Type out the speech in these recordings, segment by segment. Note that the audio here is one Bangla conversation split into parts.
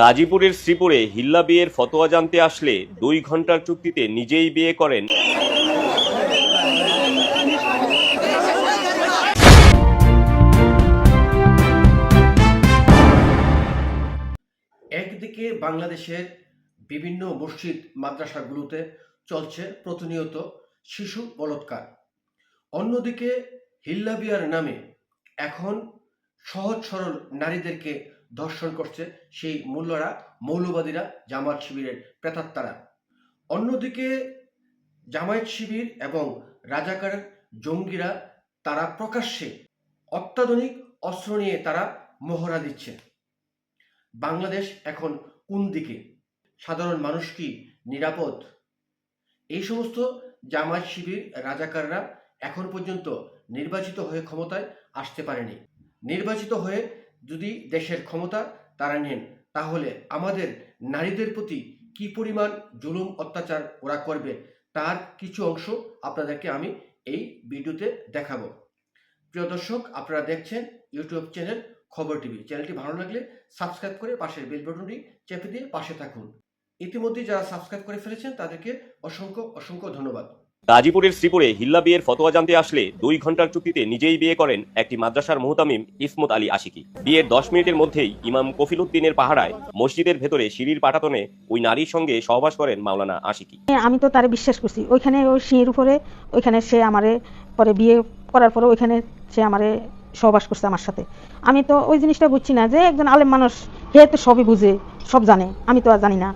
গাজীপুরের শ্রীপুরে হিল্লা বিয়ের ফতোয়া জানতে আসলে দুই ঘণ্টার চুক্তিতে নিজেই বিয়ে করেন। একদিকে বাংলাদেশের বিভিন্ন মসজিদ, মাদ্রাসাগুলোতে চলছে প্রতিনিয়ত শিশু বলৎকার। অন্যদিকে হিল্লা বিয়ার নামে এখন সহজ সরল নারীদেরকে ধর্ষণ করছে সেই মূল্যরা, মৌলবাদীরা জামাত শিবিরের প্রেতাত্মারা। অন্যদিকে জামায়াত শিবির এবং রাজাকার জঙ্গিরা তারা প্রকাশ্যে অত্যাধুনিক অস্ত্র নিয়ে তারা মহড়া দিচ্ছে। বাংলাদেশ এখন কোন দিকে? সাধারণ মানুষ কি নিরাপদ? এই সমস্ত জামায়াত শিবির রাজাকাররা এখন পর্যন্ত নির্বাচিত হয়ে ক্ষমতায় আসতে পারেনি। নির্বাচিত হয়ে যদি দেশের ক্ষমতা তারা নেন, তাহলে আমাদের নারীদের প্রতি কি পরিমাণ জুলুম, অত্যাচার ওরা করবে, তার কিছু অংশ আপনাদেরকে আমি এই ভিডিওতে দেখাবো। প্রিয় দর্শক, আপনারা দেখছেন ইউটিউব চ্যানেল খবর টিভি। চ্যানেলটি ভালো লাগলে সাবস্ক্রাইব করে পাশের বেল বাটনটি চেপে দিয়ে পাশে থাকুন। ইতিমধ্যে যারা সাবস্ক্রাইব করে ফেলেছেন, তাদেরকে অসংখ্য অসংখ্য ধন্যবাদ। গাজীপুরের শ্রীপুরে হিল্লা বিয়ের ফতোয়া জানতে আসলে দুই ঘণ্টার চুক্তিতে নিজেই বিয়ে করেন একটি মাদ্রাসার মুহতামিম ইসমত আলী আশিকি। বিয়ের দশ মিনিটের মধ্যেই ইমাম কফিল উদ্দিনের পাহাড়ায় মসজিদের ভেতরে সিঁড়ির পাটাতনে ওই নারীর সঙ্গে সহবাস করেন মাওলানা আশিকি। আমি তো তারে বিশ্বাস করছি। ওইখানে ওই সিঁড়ির উপরে, ওইখানে সে আমারে পরে বিয়ে করার পরে ওইখানে সে আমারে সহবাস করছে আমার সাথে। আমি তো ওই জিনিসটা বুঝছি না যে একজন আলেম মানুষ, হে তো সবই বুঝে, সব জানে। আমি তো আর জানি না।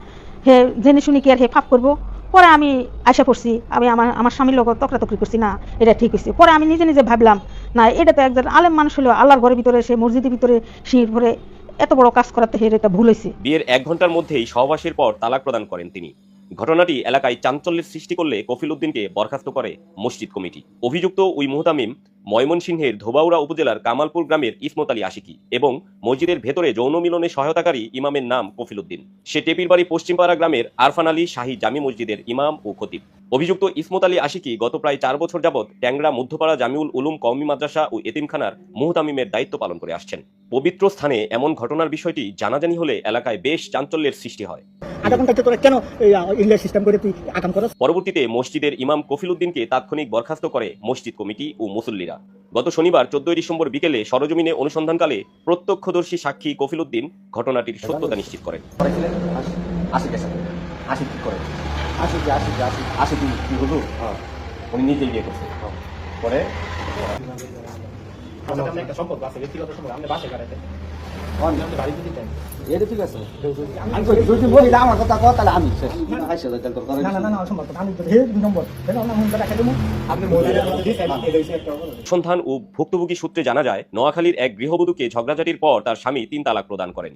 হে জেনে শুনি কি আর হে ফাপ করব? পরে আমি আশা করছি আমি আমার আমার স্বামীর লোক তকরাতকরি করছি, না, এটা ঠিক হয়েছে পরে আমি নিজে নিজে ভাবলাম, না, এটা তো একজন আলেম মানুষ হলেও আল্লাহর ঘরের ভিতরে, সে মসজিদের ভিতরে শির ভরে এত বড় কাজ করাতে হের এটা ভুল হয়েছে বিয়ের এক ঘণ্টার মধ্যেই সহবাসের পর তালাক প্রদান করেন তিনি। ঘটনাটি এলাকায় চাঞ্চল্যের সৃষ্টি করলে কফিল উদ্দিনকে বরখাস্ত করে মসজিদ কমিটি। অভিযুক্ত ওই মুহতামিম ময়মনসিংহের ধোবাউড়া উপজেলার কামালপুর গ্রামের ইসমত আলী আশিকি এবং মসজিদের ভেতরে যৌন মিলনে সহায়তাকারী ইমামের নাম কফিলুদ্দিন সে টেপির বাড়ি পশ্চিমপাড়া গ্রামের আরফান আলী শাহী জামি মসজিদের ইমাম ও খতিব। অভিযুক্ত ইসমত আলী আশিকি গত প্রায় চার বছর যাবৎ ট্যাংরা মধ্যপাড়া জামিউল উলুম কওমি মাদ্রাসা ও এতিমখানার মুহতামিমের দায়িত্ব পালন করে আসছেন। পবিত্র স্থানে এমন ঘটনার বিষয়টি জানাজানি হলে এলাকায় বেশ চাঞ্চল্যের সৃষ্টি হয়। আধা ঘণ্টা তোরা কেন ইংলিশ সিস্টেম করে তুই আকাম করস? পরবর্তীতে মসজিদের ইমাম কফিল উদ্দিনকে তাৎক্ষণিক বরখাস্ত করে মসজিদ কমিটি ও মুসল্লিরা। গত শনিবার চোদ্দই ডিসেম্বর বিকেলে সরজমিনে অনুসন্ধানকালে প্রত্যক্ষদর্শী সাক্ষী কফিল উদ্দিন ঘটনাটির সত্যতা নিশ্চিত করেন। আশি কি কি হলো? উনি নিজেই বিয়ে করছে। পরে? একটা সম্পর্ক আছে ব্যক্তিগত সম্পর্ক। আমরা বাসে কাটাতে এটা ঠিক আছে। আমি যদি বলি আমার কথা কথা তাহলে আমি আইসা যাই তোর কথা না না না না আমি হে দুই নম্বর। হে না আমি দেখা দেবো। আপনি মহিলা দিয়েছেন এই হইছে একটা সন্ধান ও ভুক্তভোগী সূত্রে জানা যায় নোয়াখালীর এক গৃহবধূকে ঝগড়াঝাটির পর তার স্বামী তিন তালাক প্রদান করেন।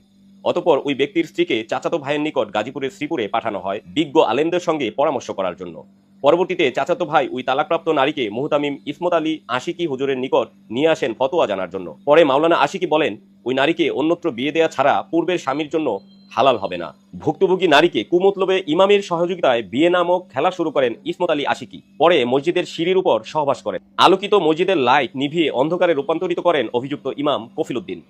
অতপর ওই ব্যক্তির স্ত্রীকে চাচাতো ভাইয়ের নিকট গাজীপুরের শ্রীপুরে পাঠানো হয় বিজ্ঞ আলেমদের সঙ্গে পরামর্শ করার জন্য। পরবর্তীতে চাচাতো ভাই ওই তালাকপ্রাপ্ত নারীকে মুহতামিম ইসমত আলী আশিকি হুজুরের নিকট নিয়ে আসেন ফতোয়া জানার জন্য। পরে মাওলানা আশিকি বলেন, ওই নারীকে অন্যত্র বিয়ে দেয়া ছাড়া পূর্বের স্বামীর জন্য হালাল হবে না। ভুক্তভোগী নারীকে কুমতলবে ইমামের সহযোগিতায় বিয়ে নামক খেলা শুরু করেন ইসমত আলী আশিকি। পরে মসজিদের সিঁড়ির উপর সহবাস করেন। আলোকিত মসজিদের লাইট নিভিয়ে অন্ধকারে রূপান্তরিত করেন অভিযুক্ত ইমাম কফিল উদ্দিন।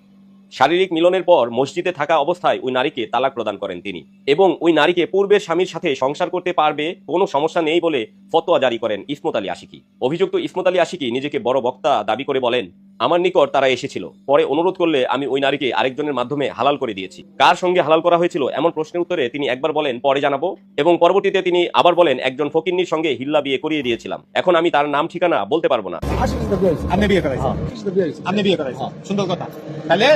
শারীরিক মিলনের পর মসজিদে থাকা অবস্থায় ওই নারীকে তালাক প্রদান করেন তিনি এবং ওই নারীকে পূর্বের স্বামীর সাথে সংসার করতে পারবে কোনো সমস্যা নেই বলে ফতোয়া জারি করেন ইসমত আলী আশিকি। অভিযুক্ত ইসমত আলী আশিকি নিজেকে বড় বক্তা দাবি করে বলেন আমার নিকট তারা এসেছিল। পরে অনুরোধ করলে আমি ওই নারীকে আরেকজনের মাধ্যমে হালাল করে দিয়েছি। কার সঙ্গে হালাল করা হয়েছিল এমন প্রশ্নের উত্তরে তিনি একবার বলেন পরে জানাব। এবং পরবর্তীতে তিনি আবার বলেন একজন ফকিন্নির সঙ্গে হিল্লা বিয়ে করিয়ে দিয়েছিলাম। এখন আমি তার নাম ঠিকানা বলতে পারব না। আশি কি বিয়ে হয়েছে। আপনি বিয়ে করাইছেন। আশি বিয়ে হয়েছে। আপনি বিয়ে করাইছেন। সুন্দর কথা। তাহলে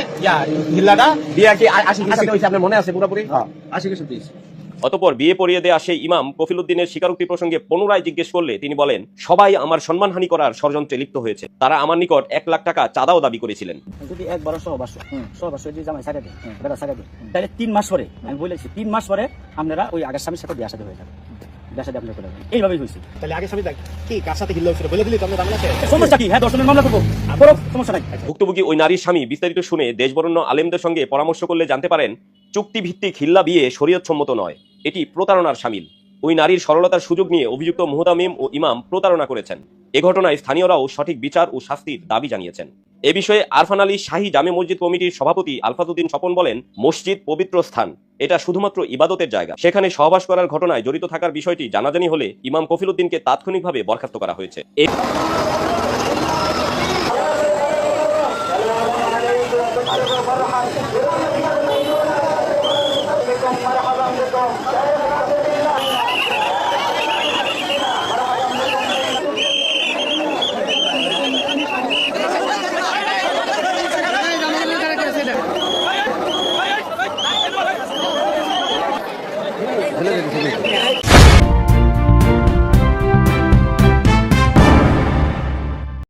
হিল্লাটা বিয়ে কি আশি কি সাথে হয়েছে আপনার মনে আছে পুরোপুরি? হ্যাঁ। আশি কি সাথে হয়েছে অতপর বিয়ে পড়িয়ে দেয়া সেই ইমাম কফিল উদ্দিনের স্বীকারোক্তি প্রসঙ্গে পুনরায় জিজ্ঞেস করলে তিনি বলেন সবাই আমার সম্মানহানি করার ষড়যন্ত্রে লিপ্ত হয়েছে। তারা আমার নিকট এক লাখ টাকা চাঁদাও দাবি করেছিলেন। যদি একবার সহবাস সহবাস যদি জামাই সাইডে দেয় বেড়া সাইডে দেয় তাহলে তিন মাস পরে আমি বলেছি তিন মাস পরে আপনারা ওই আগের স্বামীর সাথে বিয়া সাথে হয়ে যাবে। বিয়া সাথে আপনার করে যাবেন। এইভাবেই হয়েছে। তাহলে আগে স্বামী কি? কার সাথে হিল্লা হয়েছিল বলে দিলি তো আমরা জানা আছে সমস্যা কি? হ্যাঁ দর্শনের মামলা করব। সমস্যা নাই। ভুক্তভোগী ওই নারীর স্বামী বিস্তারিত শুনে দেশবরণ্য আলেমদের সঙ্গে পরামর্শ করলে জানতে পারেন চুক্তিভিত্তিক হিল্লা বিয়ে শরীয়তসম্মত নয়। এটি প্রতারণার সামিল। ওই নারীর সরলতার সুযোগ নিয়ে অভিযুক্ত মুহতামিম ও ইমাম প্রতারণা করেছেন। এ ঘটনায় স্থানীয়রাও সঠিক বিচার ও শাস্তির দাবি জানিয়েছেন। এ বিষয়ে আরফান আলী শাহী জামে মসজিদ কমিটির সভাপতি আলফাতুদ্দিন স্বপন বলেন, মসজিদ পবিত্র স্থান, এটা শুধুমাত্র ইবাদতের জায়গা। সেখানে সহবাস করার ঘটনায় জড়িত থাকার বিষয়টি জানাজানি হলে ইমাম কফিলুদ্দিনকে তাৎক্ষণিকভাবে বরখাস্ত করা হয়েছে।